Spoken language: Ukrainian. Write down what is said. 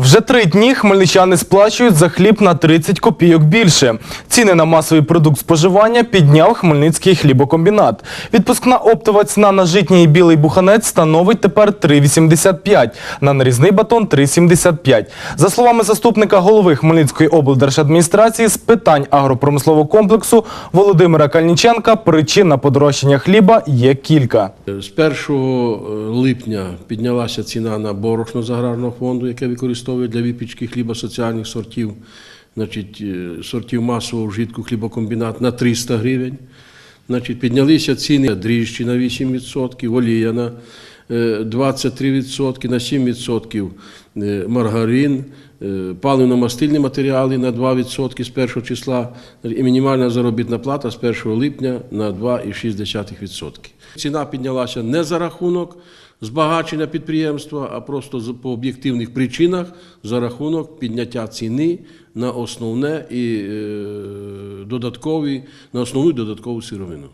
Вже три дні хмельничани сплачують за хліб на 30 копійок більше. Ціни на масовий продукт споживання підняв Хмельницький хлібокомбінат. Відпускна оптова ціна на житній і білий буханець становить тепер 3,85, на нарізний батон 3,75. За словами заступника голови Хмельницької облдержадміністрації з питань агропромислового комплексу Володимира Кальніченка, причин на подорожчання хліба є кілька. З 1 липня піднялася ціна на борошно з аграрного фонду, яке використовує для випічки хліба соціальних сортів, значить, е, сортів масового вжитку хлібокомбінат на 300 гривень. Значить, піднялися ціни дріжджі на 8%, олія на 23%, на 7% е, маргарин, е, паливно-мастильні матеріали на 2% з 1 числа і мінімальна заробітна плата з 1 липня на 2,6%. Ціна піднялася не за рахунок збагачення підприємства, а просто по об'єктивних причинах за рахунок підняття ціни на основне і е, додаткові, на основну додаткову сировину.